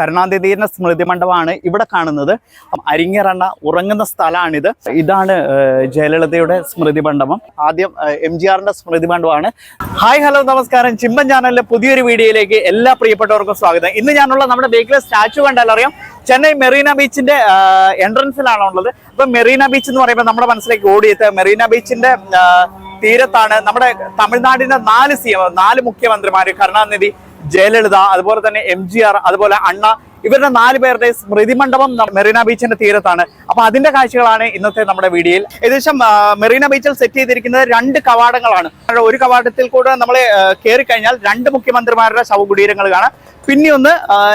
കരുണാനിധിയുടെ സ്മൃതി മണ്ഡപമാണ് ഇവിടെ കാണുന്നത്. അരിങ്ങറണ്ണ ഉറങ്ങുന്ന സ്ഥലമാണിത്. ഇതാണ് ജയലളിതയുടെ സ്മൃതി മണ്ഡപം ആദ്യം എം ജി ആറിന്റെ സ്മൃതി മണ്ഡപമാണ് ഹായ് ഹലോ നമസ്കാരം. ചിമ്പൻ ചാനലിലെ പുതിയൊരു വീഡിയോയിലേക്ക് എല്ലാ പ്രിയപ്പെട്ടവർക്കും സ്വാഗതം. ഇന്ന് ഞാനുള്ള നമ്മുടെ ബേക്കിലെ സ്റ്റാച്ചു കണ്ടാൽ അറിയാം. ചെന്നൈ മെറീന ബീച്ചിന്റെ എൻട്രൻസിലാണ് ഉള്ളത്. അപ്പൊ മെറീന ബീച്ച് എന്ന് പറയുമ്പോൾ നമ്മുടെ മനസ്സിലേക്ക് ഓടിയത് മെറീന ബീച്ചിന്റെ തീരത്താണ് നമ്മുടെ തമിഴ്നാടിന്റെ നാല് സി നാല് മുഖ്യമന്ത്രിമാര് കരുണാനിധി ജയലളിത അതുപോലെ തന്നെ എം ജി ആർ അതുപോലെ അണ്ണ ഇവരുടെ നാല് പേരുടെ സ്മൃതി മണ്ഡപം മെറീന ബീച്ചിന്റെ തീരത്താണ്. അപ്പൊ അതിന്റെ കാഴ്ചകളാണ് ഇന്നത്തെ നമ്മുടെ വീഡിയോയിൽ. ഏകദേശം മെറീന ബീച്ചിൽ സെറ്റ് ചെയ്തിരിക്കുന്നത് രണ്ട് കവാടങ്ങളാണ്. ഒരു കവാടത്തിൽ കൂടെ നമ്മൾ കയറി കഴിഞ്ഞാൽ രണ്ട് മുഖ്യമന്ത്രിമാരുടെ ശവകുടീരങ്ങൾ കാണാം. പിന്നെ ഒന്ന്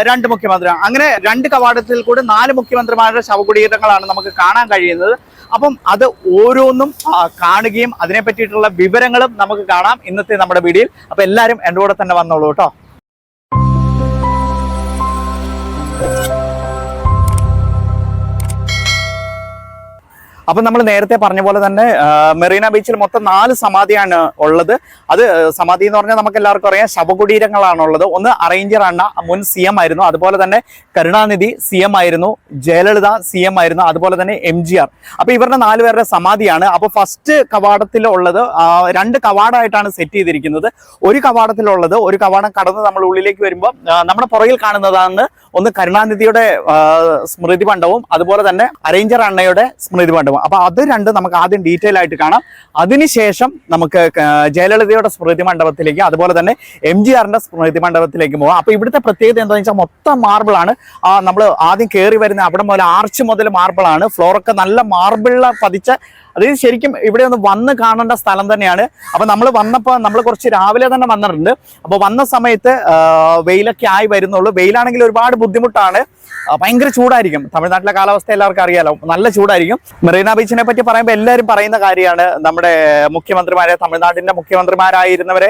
രണ്ട് മുഖ്യമന്ത്രി അങ്ങനെ രണ്ട് കവാടത്തിൽ കൂടെ നാല് മുഖ്യമന്ത്രിമാരുടെ ശവകുടീരങ്ങളാണ് നമുക്ക് കാണാൻ കഴിയുന്നത്. അപ്പം അത് ഓരോന്നും കാണുകയും അതിനെ പറ്റിയിട്ടുള്ള വിവരങ്ങളും നമുക്ക് കാണാം ഇന്നത്തെ നമ്മുടെ വീഡിയോയിൽ. അപ്പൊ എല്ലാവരും എന്റെ കൂടെ തന്നെ വന്നോളൂ കേട്ടോ. അപ്പൊ നമ്മൾ നേരത്തെ പറഞ്ഞ പോലെ തന്നെ മെറീന ബീച്ചിൽ മൊത്തം നാല് സമാധിയാണ് ഉള്ളത്. അത് സമാധി എന്ന് പറഞ്ഞാൽ നമുക്ക് എല്ലാവർക്കും അറിയാം ശവകുടീരങ്ങളാണുള്ളത്. ഒന്ന് അറേഞ്ചർ അണ്ണ മുൻ സി എം ആയിരുന്നു. അതുപോലെ തന്നെ കരുണാനിധി സി എം ആയിരുന്നു ജയലളിത സി എം ആയിരുന്നു അതുപോലെ തന്നെ എം ജി ആർ. അപ്പൊ ഇവരുടെ നാല് പേരുടെ സമാധിയാണ്. അപ്പോൾ ഫസ്റ്റ് കവാടത്തിലുള്ളത് രണ്ട് കവാടമായിട്ടാണ് സെറ്റ് ചെയ്തിരിക്കുന്നത്. ഒരു കവാടത്തിലുള്ളത് ഒരു കവാടം കടന്ന് നമ്മൾ ഉള്ളിലേക്ക് വരുമ്പോൾ നമ്മുടെ പുറകിൽ കാണുന്നതാണ് ഒന്ന് കരുണാനിധിയുടെ സ്മൃതിപണ്ഡവും അതുപോലെ തന്നെ അറേഞ്ചർ അണ്ണയുടെ സ്മൃതി മണ്ഡപം അപ്പൊ അത് രണ്ട് നമുക്ക് ആദ്യം ഡീറ്റെയിൽ ആയിട്ട് കാണാം. അതിനുശേഷം നമുക്ക് ജയലളിതയുടെ സ്മൃതി മണ്ഡപത്തിലേക്ക് അതുപോലെ തന്നെ എം ജി ആറിന്റെ സ്മൃതി മണ്ഡപത്തിലേക്ക് പോകാം. അപ്പൊ ഇവിടുത്തെ പ്രത്യേകത എന്താണെന്ന് വെച്ചാൽ മൊത്തം ആണ്. നമ്മൾ ആദ്യം കയറി വരുന്ന അവിടെ മുതൽ ആർച്ച് മുതൽ മാർബിൾ ആണ്. ഫ്ലോറൊക്കെ നല്ല മാർബിളിൽ പതിച്ച അതായത് ശരിക്കും ഇവിടെ ഒന്ന് വന്ന് കാണേണ്ട സ്ഥലം തന്നെയാണ്. അപ്പൊ നമ്മൾ വന്നപ്പോൾ നമ്മൾ കുറച്ച് രാവിലെ തന്നെ വന്നിട്ടുണ്ട്. അപ്പൊ വന്ന സമയത്ത് വെയിലൊക്കെ ആയി വരുന്നുള്ളൂ. വെയിലാണെങ്കിൽ ഒരുപാട് ബുദ്ധിമുട്ടാണ്. ഭയങ്കര ചൂടായിരിക്കും. തമിഴ്നാട്ടിലെ കാലാവസ്ഥ എല്ലാവർക്കും അറിയാലോ. നല്ല ചൂടായിരിക്കും. മെറീന ബീച്ചിനെ പറ്റി പറയുമ്പോൾ എല്ലാവരും പറയുന്ന കാര്യമാണ് നമ്മുടെ മുഖ്യമന്ത്രിമാരെ തമിഴ്നാട്ടിന്റെ മുഖ്യമന്ത്രിമാരായിരുന്നവരെ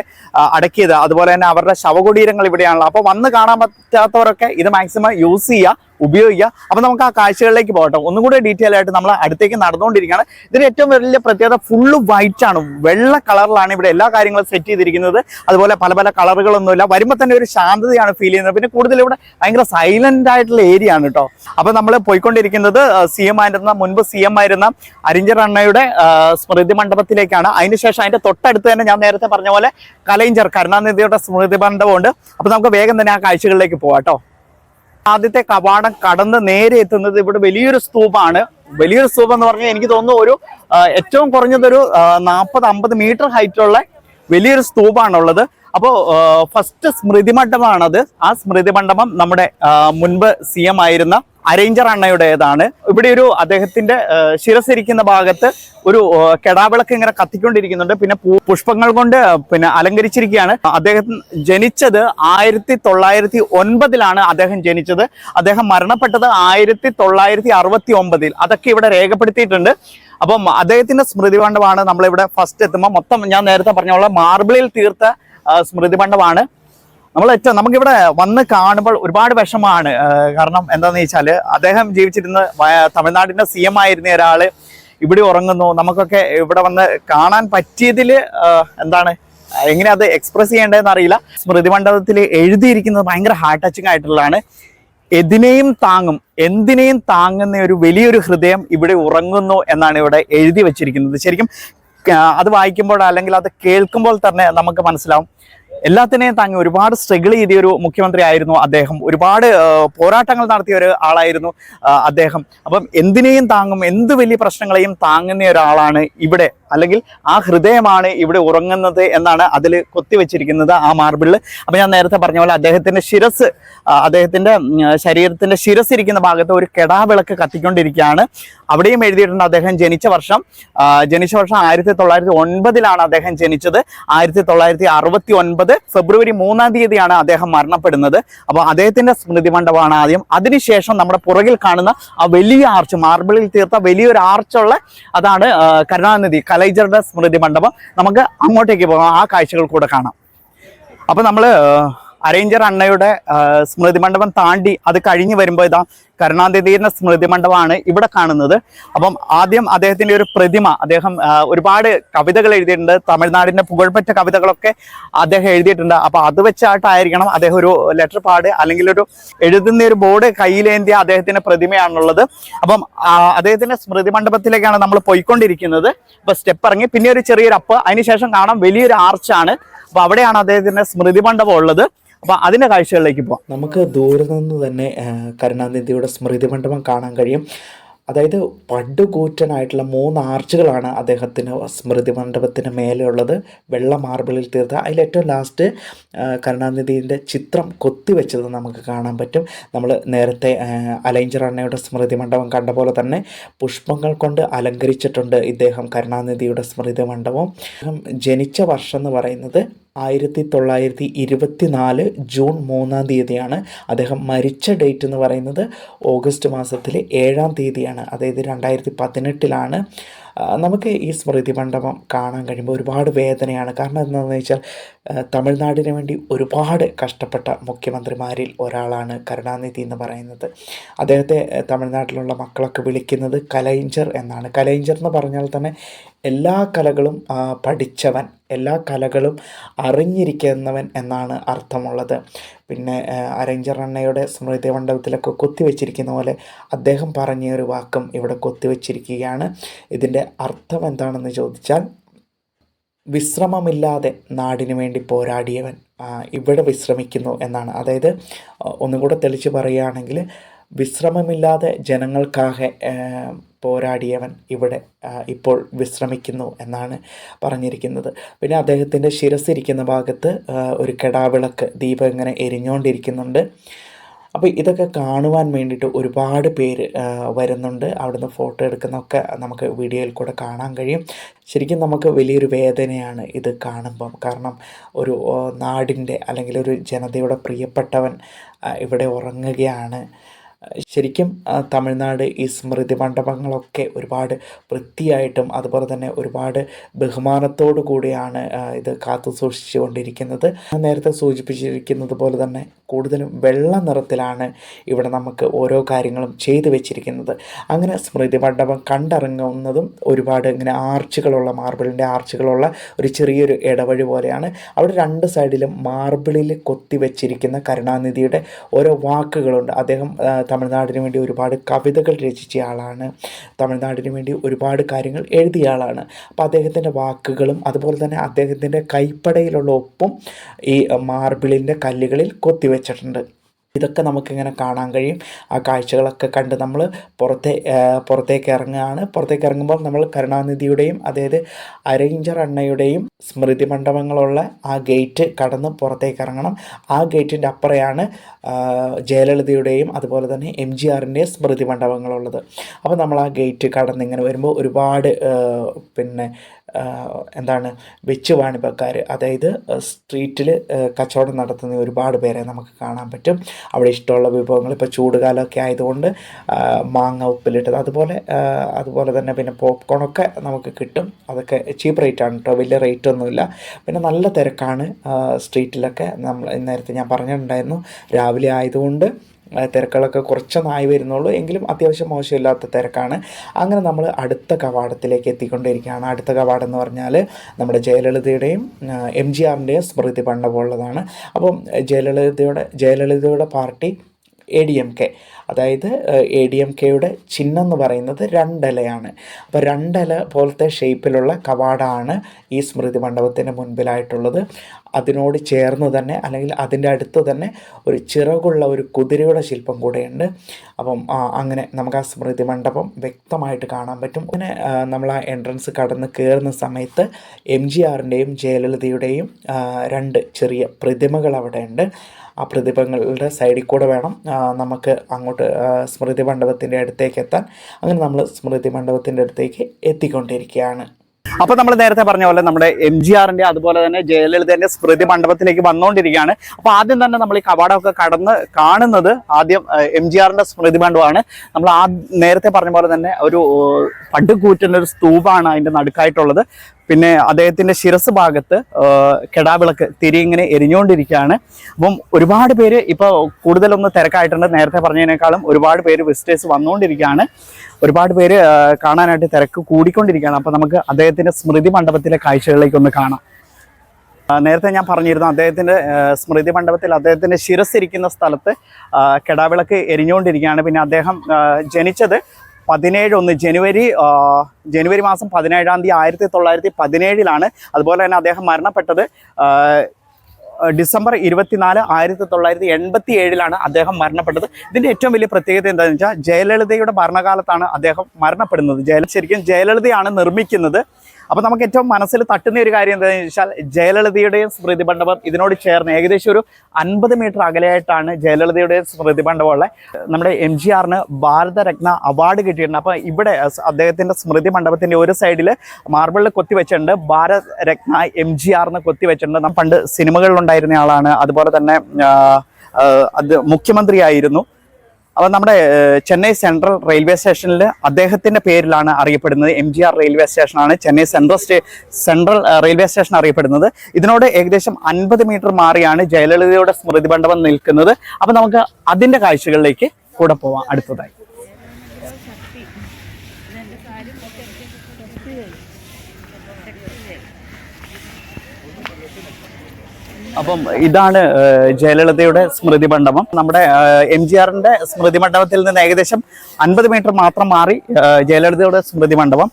അടക്കിയത്. അതുപോലെ തന്നെ അവരുടെ ശവകുടീരങ്ങൾ ഇവിടെയാണല്ലോ അപ്പോൾ വന്ന് കാണാൻ പറ്റാത്തവരൊക്കെ ഇത് മാക്സിമം യൂസ് ചെയ്യുക ഉപയോഗിക്കുക അപ്പൊ നമുക്ക് ആ കാഴ്ചകളിലേക്ക് പോകട്ടെ. ഒന്നും കൂടി ഡീറ്റെയിൽ ആയിട്ട് നമ്മൾ അടുത്തേക്ക് നടന്നുകൊണ്ടിരിക്കുകയാണ്. ഇതിന് ഏറ്റവും വലിയ പ്രത്യേകത ഫുള്ള് വൈറ്റ് ആണ്. വെള്ള കളറിലാണ് ഇവിടെ എല്ലാ കാര്യങ്ങളും സെറ്റ് ചെയ്തിരിക്കുന്നത്. അതുപോലെ പല പല കളറുകളൊന്നുമില്ല. വരുമ്പോൾ തന്നെ ഒരു ശാന്തതയാണ് ഫീൽ ചെയ്യുന്നത്. പിന്നെ കൂടുതൽ ഇവിടെ ഭയങ്കര സൈലന്റ് ആയിട്ടുള്ള ഏരിയ ആണ് കേട്ടോ അപ്പൊ നമ്മൾ പോയിക്കൊണ്ടിരിക്കുന്നത് സി എം ആയിരുന്ന മുൻപ് സി എം ആയിരുന്ന അരിഞ്ചർ അണ്ണയുടെ സ്മൃതി മണ്ഡപത്തിലേക്കാണ്. അതിനുശേഷം അതിന്റെ തൊട്ടടുത്ത് തന്നെ ഞാൻ നേരത്തെ പറഞ്ഞ പോലെ കലൈഞ്ചർ കരുണാനിധിയുടെ സ്മൃതി മണ്ഡപമുണ്ട്. അപ്പൊ നമുക്ക് വേഗം തന്നെ ആ കാഴ്ചകളിലേക്ക് പോവാം കേട്ടോ ആദ്യത്തെ കവാടം കടന്ന് നേരെ എത്തുന്നത് ഇവിടെ വലിയൊരു സ്തൂപാണ്. വലിയൊരു സ്തൂപം എന്ന് പറഞ്ഞാൽ എനിക്ക് തോന്നുന്നു ഒരു ഏറ്റവും കുറഞ്ഞതൊരു നാൽപ്പത് അമ്പത് മീറ്റർ ഹൈറ്റുള്ള വലിയൊരു സ്തൂപാണുള്ളത്. അപ്പോൾ ഫസ്റ്റ് സ്മൃതി മണ്ഡപമാണത് ആ സ്മൃതി മണ്ഡപം നമ്മുടെ മുൻപ് സി എം ആയിരുന്ന അരേഞ്ചർ അണ്ണയുടേതാണ്. ഇവിടെ ഒരു അദ്ദേഹത്തിന്റെ ശിരസിരിക്കുന്ന ഭാഗത്ത് ഒരു കെടാവിളക്ക് ഇങ്ങനെ കത്തിക്കൊണ്ടിരിക്കുന്നുണ്ട്. പിന്നെ പുഷ്പങ്ങൾ കൊണ്ട് പിന്നെ അലങ്കരിച്ചിരിക്കുകയാണ്. അദ്ദേഹം ജനിച്ചത് ആയിരത്തി തൊള്ളായിരത്തി ഒൻപതിലാണ് അദ്ദേഹം ജനിച്ചത്. അദ്ദേഹം മരണപ്പെട്ടത് ആയിരത്തി തൊള്ളായിരത്തി അറുപത്തി ഒമ്പതിൽ അതൊക്കെ ഇവിടെ രേഖപ്പെടുത്തിയിട്ടുണ്ട്. അപ്പം അദ്ദേഹത്തിന്റെ സ്മൃതി മണ്ഡപമാണ് നമ്മളിവിടെ ഫസ്റ്റ് എത്തുമ്പോൾ മൊത്തം ഞാൻ നേരത്തെ പറഞ്ഞ പോലെ മാർബിളിൽ തീർത്ത ആ, സ്മൃതി മണ്ഡപമാണ് നമ്മൾ ഏറ്റവും നമുക്കിവിടെ വന്ന് കാണുമ്പോൾ ഒരുപാട് വിഷമമാണ്. കാരണം എന്താണെന്ന് വെച്ചാൽ അദ്ദേഹം ജീവിച്ചിരുന്ന തമിഴ്നാടിന്റെ സി എം ആയിരുന്ന ഒരാൾ ഇവിടെ ഉറങ്ങുന്നു. നമുക്കൊക്കെ ഇവിടെ വന്ന് കാണാൻ പറ്റിയതിൽ എന്താണ്? എങ്ങനെ അത് എക്സ്പ്രസ് ചെയ്യേണ്ടതെന്ന് അറിയില്ല. സ്മൃതി മണ്ഡപത്തിൽ എഴുതിയിരിക്കുന്നത് ഭയങ്കര ഹാർട്ട് ടച്ചിങ് ആയിട്ടുള്ളതാണ്. എതിനെയും താങ്ങും എന്തിനേയും താങ്ങുന്ന ഒരു വലിയൊരു ഹൃദയം ഇവിടെ ഉറങ്ങുന്നു എന്നാണ് ഇവിടെ എഴുതി വെച്ചിരിക്കുന്നത്. ശരിക്കും അത് വായിക്കുമ്പോൾ അല്ലെങ്കിൽ അത് കേൾക്കുമ്പോൾ തന്നെ നമുക്ക് മനസ്സിലാവും. എല്ലാത്തിനെയും താങ്ങി ഒരുപാട് സ്ട്രഗിൾ ചെയ്തിയ ഒരു മുഖ്യമന്ത്രി ആയിരുന്നു അദ്ദേഹം. ഒരുപാട് പോരാട്ടങ്ങൾ നടത്തിയ ഒരു ആളായിരുന്നു അദ്ദേഹം. അപ്പം എന്തിനേയും താങ്ങും എന്ത് വലിയ പ്രശ്നങ്ങളെയും താങ്ങുന്ന ഒരാളാണ് ഇവിടെ അല്ലെങ്കിൽ ആ ഹൃദയമാണ് ഇവിടെ ഉറങ്ങുന്നത് എന്നാണ് അതിൽ കൊത്തിവെച്ചിരിക്കുന്നത് ആ മാർബിളിൽ അപ്പം ഞാൻ നേരത്തെ പറഞ്ഞ പോലെ അദ്ദേഹത്തിന്റെ ശിരസ് അദ്ദേഹത്തിന്റെ ശരീരത്തിന്റെ ശിരസ് ഇരിക്കുന്ന ഭാഗത്ത് ഒരു കെടാവിളക്ക് കത്തിക്കൊണ്ടിരിക്കുകയാണ്. അവിടെയും എഴുതിയിട്ടുണ്ട് അദ്ദേഹം ജനിച്ച വർഷം ജനിച്ച വർഷം ആയിരത്തി തൊള്ളായിരത്തി ഒൻപതിലാണ് അദ്ദേഹം ജനിച്ചത്. ആയിരത്തി തൊള്ളായിരത്തി അറുപത്തി ഒൻപത് ഫെബ്രുവരി മൂന്നാം തീയതിയാണ് അദ്ദേഹം മരണപ്പെടുന്നത്. അപ്പോൾ അദ്ദേഹത്തിന്റെ സ്മൃതി മണ്ഡപമാണ് ആദ്യം. അതിനുശേഷം നമ്മുടെ പുറകിൽ കാണുന്ന ആ വലിയ ആർച്ച് മാർബിളിൽ തീർത്ത വലിയൊരു ആർച്ചുള്ള അതാണ് കരുണാനിധി കരുണാനിധി കലൈജറുടെ സ്മൃതി മണ്ഡപം നമുക്ക് അങ്ങോട്ടേക്ക് പോകാം. ആ കാഴ്ചകൾ കൂടെ കാണാം. അപ്പൊ നമ്മൾ അറേഞ്ചർ അണ്ണയുടെ സ്മൃതി മണ്ഡപം താണ്ടി അത് കഴിഞ്ഞു വരുമ്പോൾ ഇതാ കരുണാനിധിയുടെ സ്മൃതി മണ്ഡപമാണ് ഇവിടെ കാണുന്നത്. അപ്പം ആദ്യം അദ്ദേഹത്തിന്റെ ഒരു പ്രതിമ അദ്ദേഹം ഒരുപാട് കവിതകൾ എഴുതിയിട്ടുണ്ട്. തമിഴ്നാടിന്റെ പുകഴ്പറ്റ കവിതകളൊക്കെ അദ്ദേഹം എഴുതിയിട്ടുണ്ട്. അപ്പൊ അത് വെച്ചായിട്ടായിരിക്കണം അദ്ദേഹം ഒരു ലെറ്റർ പാഡ് അല്ലെങ്കിൽ ഒരു എഴുതുന്ന ഒരു ബോർഡ് കയ്യിലേന്തിയ അദ്ദേഹത്തിന്റെ പ്രതിമയാണുള്ളത്. അപ്പം അദ്ദേഹത്തിന്റെ സ്മൃതി മണ്ഡപത്തിലേക്കാണ് നമ്മൾ പോയിക്കൊണ്ടിരിക്കുന്നത്. അപ്പൊ സ്റ്റെപ്പ് ഇറങ്ങി. പിന്നെ ഒരു ചെറിയൊരു അപ്പ് അതിനുശേഷം കാണാം വലിയൊരു ആർച്ചാണ്. അപ്പൊ അവിടെയാണ് അദ്ദേഹത്തിന്റെ സ്മൃതി മണ്ഡപം ഉള്ളത്. അപ്പൊ അതിന്റെ കാഴ്ചകളിലേക്ക് പോവാം. നമുക്ക് ദൂരെ നിന്ന് തന്നെ കരുണാനിധിയുടെ സ്മൃതി മണ്ഡപം കാണാൻ കഴിയും. അതായത് പടുകൂറ്റനായിട്ടുള്ള മൂന്ന് ആർച്ചുകളാണ് അദ്ദേഹത്തിന് സ്മൃതി മണ്ഡപത്തിന് മേലെയുള്ളത്. വെള്ള മാർബിളിൽ തീർത്ത അതിൽ ഏറ്റവും ലാസ്റ്റ് കരുണാനിധിന്റെ ചിത്രം കൊത്തിവെച്ചത് നമുക്ക് കാണാൻ പറ്റും. നമ്മൾ നേരത്തെ അലൈഞ്ചർ അണ്ണയുടെ സ്മൃതി മണ്ഡപം കണ്ട പോലെ തന്നെ പുഷ്പങ്ങൾ കൊണ്ട് അലങ്കരിച്ചിട്ടുണ്ട് ഇദ്ദേഹം കരുണാനിധിയുടെ സ്മൃതി മണ്ഡപം. ജനിച്ച വർഷം എന്ന് പറയുന്നത് ആയിരത്തി തൊള്ളായിരത്തി ഇരുപത്തി നാല് ജൂൺ മൂന്നാം തീയതിയാണ് അദ്ദേഹം മരിച്ച ഡേറ്റ് എന്ന് പറയുന്നത് ഓഗസ്റ്റ് മാസത്തിലെ ഏഴാം തീയതിയാണ്. അതായത് രണ്ടായിരത്തി പതിനെട്ടിലാണ് നമുക്ക് ഈ സ്മൃതി മണ്ഡപം കാണാൻ കഴിയുമ്പോൾ ഒരുപാട് വേദനയാണ്. കാരണം എന്താണെന്ന് വെച്ചാൽ തമിഴ്നാടിന് വേണ്ടി ഒരുപാട് കഷ്ടപ്പെട്ട മുഖ്യമന്ത്രിമാരിൽ ഒരാളാണ് കരുണാനിധി എന്ന് പറയുന്നത്. അദ്ദേഹത്തെ തമിഴ്നാട്ടിലുള്ള മക്കളൊക്കെ വിളിക്കുന്നത് കലൈഞ്ചർ എന്നാണ്. കലൈഞ്ചർ എന്ന് പറഞ്ഞാൽ തന്നെ എല്ലാ കലകളും പഠിച്ചവൻ എല്ലാ കലകളും അറിഞ്ഞിരിക്കുന്നവൻ എന്നാണ് അർത്ഥമുള്ളത്. പിന്നെ അരഞ്ചർ അണ്ണയുടെ സ്മൃതി മണ്ഡപത്തിലൊക്കെ കൊത്തിവെച്ചിരിക്കുന്ന പോലെ അദ്ദേഹം പറഞ്ഞ ഒരു വാക്കും ഇവിടെ കൊത്തിവെച്ചിരിക്കുകയാണ്. ഇതിന്റെ അർത്ഥം എന്താണെന്ന് ചോദിച്ചാൽ വിശ്രമമില്ലാതെ നാടിനു വേണ്ടി പോരാടിയവൻ ഇവിടെ വിശ്രമിക്കുന്നു എന്നാണ്. അതായത് ഒന്നുകൂടെ ഒന്നും കൂടെ തെളിച്ച് പറയുകയാണെങ്കിൽ വിശ്രമമില്ലാതെ ജനങ്ങൾക്കാകെ പോരാടിയവൻ ഇവിടെ ഇപ്പോൾ വിശ്രമിക്കുന്നു എന്നാണ് പറഞ്ഞിരിക്കുന്നത്. പിന്നെ അദ്ദേഹത്തിന്റെ ശിരസിരിക്കുന്ന ഭാഗത്ത് ഒരു കെടാവിളക്ക് ദീപം ഇങ്ങനെ എരിഞ്ഞുകൊണ്ടിരിക്കുന്നുണ്ട് അപ്പോൾ ഇതൊക്കെ കാണുവാൻ വേണ്ടിയിട്ട് ഒരുപാട് പേര് വരുന്നുണ്ട്. അവിടുന്ന് ഫോട്ടോ എടുക്കുന്നൊക്കെ നമുക്ക് വീഡിയോയിൽ കൂടെ കാണാൻ കഴിയും. ശരിക്കും നമുക്ക് വലിയൊരു വേദനയാണ് ഇത് കാണുമ്പം. കാരണം ഒരു നാടിന്റെ അല്ലെങ്കിൽ ഒരു ജനതയുടെ പ്രിയപ്പെട്ടവൻ ഇവിടെ ഉറങ്ങുകയാണ്. ശരിക്കും തമിഴ്നാട് ഈ സ്മൃതി മണ്ഡപങ്ങളൊക്കെ ഒരുപാട് വൃത്തിയായിട്ടും അതുപോലെ തന്നെ ഒരുപാട് ബഹുമാനത്തോടു കൂടിയാണ് ഇത് കാത്തു സൂക്ഷിച്ചുകൊണ്ടിരിക്കുന്നത്. കൊണ്ടിരിക്കുന്നത് നേരത്തെ സൂചിപ്പിച്ചിരിക്കുന്നത് പോലെ തന്നെ കൂടുതലും വെള്ള നിറത്തിലാണ് ഇവിടെ നമുക്ക് ഓരോ കാര്യങ്ങളും ചെയ്തു വെച്ചിരിക്കുന്നത്. അങ്ങനെ സ്മൃതി മണ്ഡപം കണ്ടിറങ്ങുന്നതും ഒരുപാട് ഇങ്ങനെ ആർച്ചുകളുള്ള മാർബിളിന്റെ ആർച്ചുകളുള്ള ഒരു ചെറിയൊരു ഇടവഴി പോലെയാണ്. അവിടെ രണ്ട് സൈഡിലും മാർബിളിൽ കൊത്തി വെച്ചിരിക്കുന്ന കരുണാനിധിയുടെ ഓരോ വാക്കുകളുണ്ട്. അദ്ദേഹം തമിഴ്നാടിന് വേണ്ടി ഒരുപാട് കവിതകൾ രചിച്ച ആളാണ്. തമിഴ്നാടിന് വേണ്ടി ഒരുപാട് കാര്യങ്ങൾ എഴുതിയ ആളാണ്. അപ്പോൾ അദ്ദേഹത്തിന്റെ വാക്കുകളും അതുപോലെ തന്നെ അദ്ദേഹത്തിന്റെ കൈപ്പടയിലുള്ള ഒപ്പും ഈ മാർബിളിന്റെ കല്ലുകളിൽ കൊത്തിവെച്ചിട്ടുണ്ട്. ഇതൊക്കെ നമുക്കിങ്ങനെ കാണാൻ കഴിയും. ആ കാഴ്ചകളൊക്കെ കണ്ട് നമ്മൾ പുറത്തെ പുറത്തേക്ക് ഇറങ്ങുകയാണ്. പുറത്തേക്ക് ഇറങ്ങുമ്പോൾ നമ്മൾ കരുണാനിധിയുടെയും അതായത് അരയിഞ്ചർ അണ്ണയുടെയും സ്മൃതി മണ്ഡപങ്ങളുള്ള ആ ഗേറ്റ് കടന്ന് പുറത്തേക്ക് ഇറങ്ങണം. ആ ഗേറ്റിന്റെ അപ്പുറയാണ് ജയലളിതയുടെയും അതുപോലെ തന്നെ എം ജി ആറിന്റെയും സ്മൃതി മണ്ഡപങ്ങളുള്ളത്. അപ്പോൾ നമ്മൾ ആ ഗേറ്റ് കടന്ന് ഇങ്ങനെ വരുമ്പോൾ ഒരുപാട് പിന്നെ എന്താണ് വെച്ച് വാണിഭക്കാർ അതായത് സ്ട്രീറ്റിൽ കച്ചവടം നടത്തുന്ന ഒരുപാട് പേരെ നമുക്ക് കാണാൻ പറ്റും. അവിടെ ഇഷ്ടമുള്ള വിഭവങ്ങൾ ഇപ്പോൾ ചൂടുകാലമൊക്കെ ആയതുകൊണ്ട് മാങ്ങ ഉപ്പിലിട്ടത്. അതുപോലെ അതുപോലെ തന്നെ പിന്നെ പോപ്കോണൊക്കെ നമുക്ക് കിട്ടും. അതൊക്കെ ചീപ്പ് റേറ്റാണ് കേട്ടോ വലിയ റേറ്റ് ഒന്നുമില്ല പിന്നെ നല്ല തിരക്കാണ് സ്ട്രീറ്റിലൊക്കെ. നമ്മൾ നേരത്തെ ഞാൻ പറഞ്ഞിട്ടുണ്ടായിരുന്നു രാവിലെ ആയതുകൊണ്ട് തിരക്കുകളൊക്കെ കുറച്ചൊന്നായി വരുന്നുള്ളൂ. എങ്കിലും അത്യാവശ്യം മോശമില്ലാത്ത തിരക്കാണ്. അങ്ങനെ നമ്മൾ അടുത്ത കവാടത്തിലേക്ക് എത്തിക്കൊണ്ടിരിക്കുകയാണ്. അടുത്ത കവാടം എന്ന് പറഞ്ഞാൽ നമ്മുടെ ജയലളിതയുടെയും എം ജി ആറിന്റെയും സ്മൃതി മണ്ഡപമുള്ളതാണ് അപ്പം ജയലളിതയുടെ ജയലളിതയുടെ party A D M K അതായത് എ ഡി എം കെയുടെ ചിഹ്നം എന്ന് പറയുന്നത് രണ്ടലയാണ്. അപ്പോൾ രണ്ടല പോലത്തെ ഷേപ്പിലുള്ള കവാടമാണ് ഈ സ്മൃതി മണ്ഡപത്തിന് മുൻപിലായിട്ടുള്ളത്. അതിനോട് ചേർന്ന് തന്നെ അല്ലെങ്കിൽ അതിന്റെ അടുത്ത് തന്നെ ഒരു ചിറകുള്ള ഒരു കുതിരയുടെ ശില്പം കൂടെയുണ്ട്. അപ്പം അങ്ങനെ നമുക്ക് ആ സ്മൃതി മണ്ഡപം വ്യക്തമായിട്ട് കാണാൻ പറ്റും. പിന്നെ നമ്മൾ ആ എൻട്രൻസ് കടന്ന് കയറുന്ന സമയത്ത് എം ജി ആറിന്റെയും ജയലളിതയുടെയും രണ്ട് ചെറിയ പ്രതിമകൾ അവിടെ ഉണ്ട് ആ പ്രതിമകളുടെ സൈഡിൽ കൂടെ വേണം നമുക്ക് അങ്ങോട്ട് സ്മൃതി മണ്ഡപത്തിന്റെ അടുത്തേക്ക് എത്താൻ. അങ്ങനെ നമ്മൾ സ്മൃതി മണ്ഡപത്തിന്റെ അടുത്തേക്ക് എത്തിക്കൊണ്ടിരിക്കുകയാണ്. അപ്പൊ നമ്മൾ നേരത്തെ പറഞ്ഞ പോലെ നമ്മുടെ എം ജി ആറിന്റെ അതുപോലെ തന്നെ ജയലളിതന്റെ സ്മൃതി മണ്ഡപത്തിലേക്ക് വന്നുകൊണ്ടിരിക്കുകയാണ് അപ്പൊ ആദ്യം തന്നെ നമ്മൾ ഈ കവാടമൊക്കെ കടന്ന് കാണുന്നത് ആദ്യം എം ജി ആറിന്റെ സ്മൃതി മണ്ഡപമാണ്. നമ്മൾ ആ നേരത്തെ പറഞ്ഞ പോലെ തന്നെ ഒരു പടുകൂറ്റുന്ന ഒരു സ്തൂപാണ് അതിന്റെ നടുക്കായിട്ടുള്ളത്. പിന്നെ അദ്ദേഹത്തിന്റെ ശിരസ് ഭാഗത്ത് കെടാവിളക്ക് തിരി ഇങ്ങനെ എരിഞ്ഞുകൊണ്ടിരിക്കുകയാണ്. അപ്പം ഒരുപാട് പേര് ഇപ്പോൾ കൂടുതലൊന്ന് തിരക്കായിട്ടുണ്ട്. നേരത്തെ പറഞ്ഞതിനേക്കാളും ഒരുപാട് പേര് വിസിറ്റേഴ്സ് വന്നുകൊണ്ടിരിക്കുകയാണ്. ഒരുപാട് പേര് കാണാനായിട്ട് തിരക്ക് കൂടിക്കൊണ്ടിരിക്കുകയാണ്. അപ്പോൾ നമുക്ക് അദ്ദേഹത്തിന്റെ സ്മൃതി മണ്ഡപത്തിലെ കാഴ്ചകളിലേക്ക് ഒന്ന് കാണാം. നേരത്തെ ഞാൻ പറഞ്ഞിരുന്നു അദ്ദേഹത്തിന്റെ സ്മൃതി മണ്ഡപത്തിൽ അദ്ദേഹത്തിന്റെ ശിരസ് ഇരിക്കുന്ന സ്ഥലത്ത് കെടാവിളക്ക് എരിഞ്ഞുകൊണ്ടിരിക്കുകയാണ്. പിന്നെ അദ്ദേഹം ജനിച്ചത് പതിനേഴ് ഒന്ന് ജനുവരി ജനുവരി മാസം പതിനേഴാം തീയതി ആയിരത്തി തൊള്ളായിരത്തി പതിനേഴിലാണ്. അതുപോലെ തന്നെ അദ്ദേഹം മരണപ്പെട്ടത് ഡിസംബർ ഇരുപത്തിനാല് ആയിരത്തി തൊള്ളായിരത്തി എൺപത്തി ഏഴിലാണ് അദ്ദേഹം മരണപ്പെട്ടത്. ഇതിന്റെ ഏറ്റവും വലിയ പ്രത്യേകത എന്താണെന്ന് വെച്ചാൽ ജയലളിതയുടെ ഭരണകാലത്താണ് അദ്ദേഹം മരണപ്പെടുന്നത്. ജയല ശരിക്കും ജയലളിതയാണ് നിർമ്മിക്കുന്നത്. അപ്പൊ നമുക്ക് ഏറ്റവും മനസ്സിൽ തട്ടുന്ന ഒരു കാര്യം എന്താണെന്ന് വെച്ചാൽ ജയലളിതയുടെയും സ്മൃതി മണ്ഡപം ഇതിനോട് ചേർന്ന് ഏകദേശം ഒരു അൻപത് മീറ്റർ അകലെയായിട്ടാണ് ജയലളിതയുടെയും സ്മൃതി മണ്ഡപം ഉള്ളത് നമ്മുടെ എം ജി ആറിന് ഭാരതരത്ന അവാർഡ് കിട്ടിയിട്ടുണ്ട്. അപ്പൊ ഇവിടെ അദ്ദേഹത്തിന്റെ സ്മൃതി മണ്ഡപത്തിന്റെ ഒരു സൈഡിൽ മാർബിളിൽ കൊത്തിവെച്ചിട്ടുണ്ട് ഭാരത് രത്ന എം ജി ആറിന് കൊത്തിവെച്ചിട്ടുണ്ട് നാം പണ്ട് സിനിമകളിലുണ്ടായിരുന്ന ആളാണ്. അതുപോലെ തന്നെ അത് മുഖ്യമന്ത്രിയായിരുന്നു. അപ്പോൾ നമ്മുടെ ചെന്നൈ സെൻട്രൽ റെയിൽവേ സ്റ്റേഷനിൽ അദ്ദേഹത്തിന്റെ പേരിലാണ് അറിയപ്പെടുന്നത്. എം ജി ആർ റെയിൽവേ സ്റ്റേഷനാണ് ചെന്നൈ സെൻട്രൽ സ്റ്റേ സെൻട്രൽ റെയിൽവേ സ്റ്റേഷൻ അറിയപ്പെടുന്നത്. ഇതിനോട് ഏകദേശം അൻപത് മീറ്റർ മാറിയാണ് ജയലളിതയുടെ സ്മൃതി മണ്ഡപം നിൽക്കുന്നത്. അപ്പോൾ നമുക്ക് അതിന്റെ കാഴ്ചകളിലേക്ക് കൂടെ പോവാം. അടുത്തതായി. അപ്പം ഇതാണ് ജയലളിതയുടെ സ്മൃതി മണ്ഡപം. നമ്മുടെ എം ജി ആറിന്റെ സ്മൃതി മണ്ഡപത്തിൽ നിന്ന് ഏകദേശം അൻപത് മീറ്റർ മാത്രം മാറി ജയലളിതയുടെ സ്മൃതി മണ്ഡപം.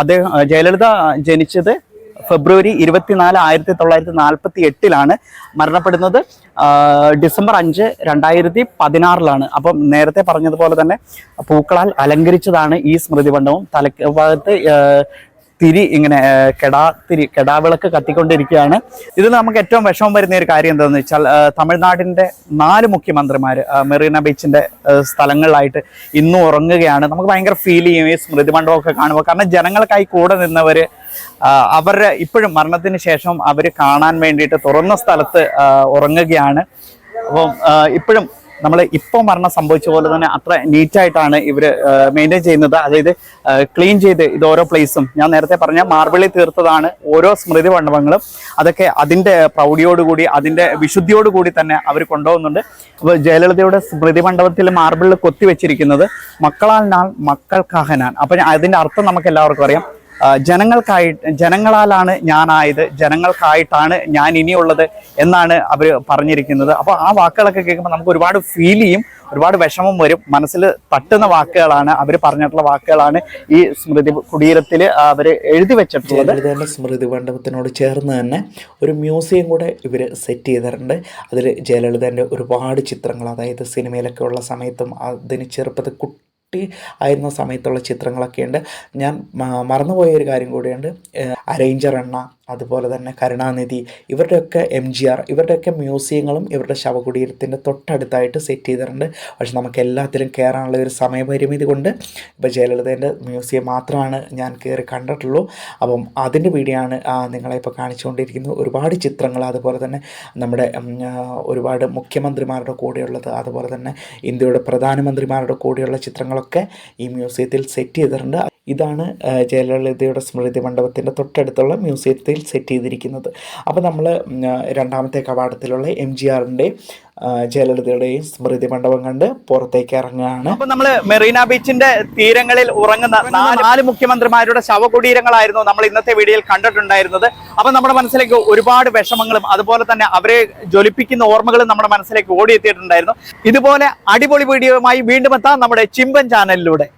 അദ്ദേഹം ജയലളിത ജനിച്ചത് ഫെബ്രുവരി ഇരുപത്തിനാല് ആയിരത്തി തൊള്ളായിരത്തി നാൽപ്പത്തി എട്ടിലാണ് മരണപ്പെടുന്നത് ഡിസംബർ അഞ്ച് രണ്ടായിരത്തി പതിനാറിലാണ്. അപ്പം നേരത്തെ പറഞ്ഞതുപോലെ തന്നെ പൂക്കളാൽ അലങ്കരിച്ചതാണ് ഈ സ്മൃതി മണ്ഡപം. തലക്ക് ഭാഗത്ത് ഏഹ്, തിരി ഇങ്ങനെ കെടാ തിരി കെടാവിളക്ക് കത്തിക്കൊണ്ടിരിക്കുകയാണ്. ഇത് നമുക്ക് ഏറ്റവും വിഷമം വരുന്ന ഒരു കാര്യം എന്താണെന്ന് വെച്ചാൽ തമിഴ്നാടിന്റെ നാല് മുഖ്യമന്ത്രിമാർ മെറീന ബീച്ചിന്റെ സ്ഥലങ്ങളിലായിട്ട് ഇന്നും ഉറങ്ങുകയാണ്. നമുക്ക് ഭയങ്കര ഫീൽ ചെയ്യും ഈ സ്മൃതി മണ്ഡപമൊക്കെ കാണുമ്പോൾ. കാരണം ജനങ്ങൾക്കായി കൂടെ നിന്നവർ അവരുടെ ഇപ്പോഴും മരണത്തിന് ശേഷം അവർ കാണാൻ വേണ്ടിയിട്ട് തുറന്ന സ്ഥലത്ത് ഉറങ്ങുകയാണ്. അപ്പം ഇപ്പോഴും നമ്മൾ ഇപ്പോൾ മരണം സംഭവിച്ച പോലെ തന്നെ അത്ര നീറ്റായിട്ടാണ് ഇവർ മെയിന്റെയിൻ ചെയ്യുന്നത്. അതായത് ക്ലീൻ ചെയ്ത് ഇത് ഓരോ പ്ലേസും ഞാൻ നേരത്തെ പറഞ്ഞ മാർബിളിൽ തീർത്തതാണ് ഓരോ സ്മൃതി മണ്ഡപങ്ങളും. അതൊക്കെ അതിന്റെ പ്രൗഢിയോടുകൂടി അതിന്റെ വിശുദ്ധിയോടുകൂടി തന്നെ അവർ കൊണ്ടുപോകുന്നുണ്ട്. അപ്പോൾ ജയലളിതയുടെ സ്മൃതി മണ്ഡപത്തിൽ മാർബിളിൽ കൊത്തി വെച്ചിരിക്കുന്നത് മക്കളാൽ നാൾ മക്കൾക്കാഹനാൻ. അപ്പം അതിന്റെ അർത്ഥം നമുക്ക് എല്ലാവർക്കും അറിയാം. ജനങ്ങൾക്കായി ജനങ്ങളാലാണ് ഞാനായത് ജനങ്ങൾക്കായിട്ടാണ് ഞാൻ ഇനിയുള്ളത് എന്നാണ് അവർ പറഞ്ഞിരിക്കുന്നത്. അപ്പോൾ ആ വാക്കുകളൊക്കെ കേൾക്കുമ്പോൾ നമുക്ക് ഒരുപാട് ഫീൽ ചെയ്യും ഒരുപാട് വിഷമം വരും. മനസ്സിൽ തട്ടുന്ന വാക്കുകളാണ് അവർ പറഞ്ഞിട്ടുള്ള വാക്കുകളാണ് ഈ സ്മൃതി കുടീരത്തിൽ അവർ എഴുതി വെച്ചിട്ടുള്ളത്. സ്മൃതി മണ്ഡപത്തിനോട് ചേർന്ന് തന്നെ ഒരു മ്യൂസിയം കൂടെ ഇവർ സെറ്റ് ചെയ്തിട്ടുണ്ട്. അതിൽ ജയലളിതന്റെ ഒരുപാട് ചിത്രങ്ങൾ അതായത് സിനിമയിലൊക്കെ ഉള്ള സമയത്തും അതിന് ചെറുപ്പത്തിൽ കുട്ടി ആയിരുന്ന സമയത്തുള്ള ചിത്രങ്ങളൊക്കെയുണ്ട്. ഞാൻ മറന്നുപോയ ഒരു കാര്യം കൂടിയുണ്ട്. അരേഞ്ചർ എണ്ണ. അതുപോലെ തന്നെ കരുണാനിധി ഇവരുടെയൊക്കെ എം ജി ആർ ഇവരുടെയൊക്കെ മ്യൂസിയങ്ങളും ഇവരുടെ ശവകുടീരത്തിന്റെ തൊട്ടടുത്തായിട്ട് സെറ്റ് ചെയ്തിട്ടുണ്ട്. പക്ഷെ നമുക്ക് എല്ലാത്തിലും കയറാനുള്ള ഒരു സമയപരിമിതി കൊണ്ട് ഇപ്പോൾ ജയലളിതേന്റെ മ്യൂസിയം മാത്രമാണ് ഞാൻ കയറി കണ്ടിട്ടുള്ളൂ. അപ്പം അതിന്റെ വീഡിയോ ആണ് നിങ്ങളെ ഇപ്പോൾ കാണിച്ചുകൊണ്ടിരിക്കുന്നത്. ഒരുപാട് ചിത്രങ്ങൾ അതുപോലെ തന്നെ നമ്മുടെ ഒരുപാട് മുഖ്യമന്ത്രിമാരുടെ കൂടെയുള്ളത് അതുപോലെ തന്നെ ഇന്ത്യയുടെ പ്രധാനമന്ത്രിമാരുടെ കൂടെയുള്ള ചിത്രങ്ങളൊക്കെ ഈ മ്യൂസിയത്തിൽ സെറ്റ് ചെയ്തിട്ടുണ്ട്. ഇതാണ് ജയലളിതയുടെ സ്മൃതി മണ്ഡപത്തിന്റെ തൊട്ടടുത്തുള്ള മ്യൂസിയത്തിൽ സെറ്റ് ചെയ്തിരിക്കുന്നത്. അപ്പോൾ നമ്മൾ രണ്ടാമത്തെ കവാടത്തിലുള്ള എം ജി ആറിന്റെ ജയലളിതയുടെയും സ്മൃതി മണ്ഡപം കണ്ട് പുറത്തേക്ക് ഇറങ്ങുകയാണ്. അപ്പൊ നമ്മൾ മെറീന ബീച്ചിന്റെ തീരങ്ങളിൽ ഉറങ്ങുന്ന നാല് നാല് മുഖ്യമന്ത്രിമാരുടെ ശവകുടീരങ്ങളായിരുന്നു നമ്മൾ ഇന്നത്തെ വീഡിയോയിൽ കണ്ടിട്ടുണ്ടായിരുന്നത്. അപ്പൊ നമ്മുടെ മനസ്സിലേക്ക് ഒരുപാട് വിഷമങ്ങളും അതുപോലെ തന്നെ അവരെ ജ്വലിപ്പിക്കുന്ന ഓർമ്മകളും നമ്മുടെ മനസ്സിലേക്ക് ഓടിയെത്തിയിട്ടുണ്ടായിരുന്നു. ഇതുപോലെ അടിപൊളി വീഡിയോയുമായി വീണ്ടും എത്താം നമ്മുടെ ചിമ്പൻ ചാനലിലൂടെ.